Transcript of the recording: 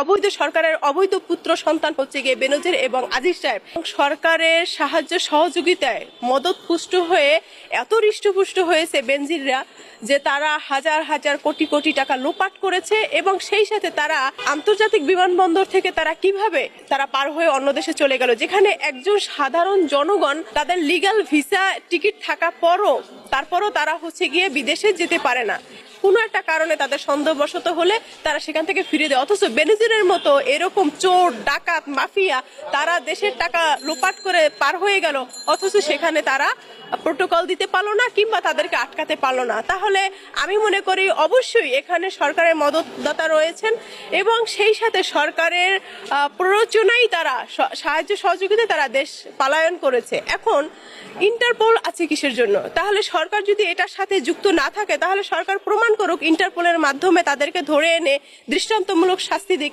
অবৈধ সরকারের অবৈধ পুত্র সন্তান হচ্ছে গিয়ে বেনজির এবং আজিজ সাহেব। সরকারের সাহায্য সহযোগিতায় মদত পুষ্ট হয়ে এত হৃষ্টপুষ্ট হয়েছে বেনজিররা যে তারা হাজার হাজার কোটি কোটি টাকা লোপাট করেছে এবং সেই সাথে তারা আন্তর্জাতিক বিমানবন্দর থেকে তারা কীভাবে তারা পার হয়ে অন্য দেশে চলে গেল? যেখানে একজন সাধারণ জনগণ তাদের লিগ্যাল ভিসা টিকিট থাকা পরও তারপরও তারা হচ্ছে গিয়ে বিদেশে যেতে পারে না। কোনো একটা কারণে তাদের সন্দেহবশত হলে তারা সেখান থেকে ফিরে দেয় অথচ বেনিজিরের মতো এরকম চোর, ডাকাত, মাফিয়া, তারা দেশের টাকা লোপাট করে পার হয়ে গেল। অথচ সেখানে তারা প্রোটোকল দিতে পারল না কিংবা তাদেরকে আটকাতে পারল না। তাহলে আমি মনে করি অবশ্যই এখানে সরকারের মদতদাতা রয়েছেন এবং সেই সাথে সরকারের প্ররোচনাই তারা সাহায্য সহযোগিতায় তারা দেশ পালায়ন করেছে। এখন ইন্টারপোল আছে কিসের জন্য? তাহলে সরকার যদি এটার সাথে যুক্ত না থাকে, তাহলে সরকার প্রমাণ করুক ইন্টারপোলের মাধ্যমে তাদেরকে ধরে এনে দৃষ্টান্তমূলক শাস্তি দিক।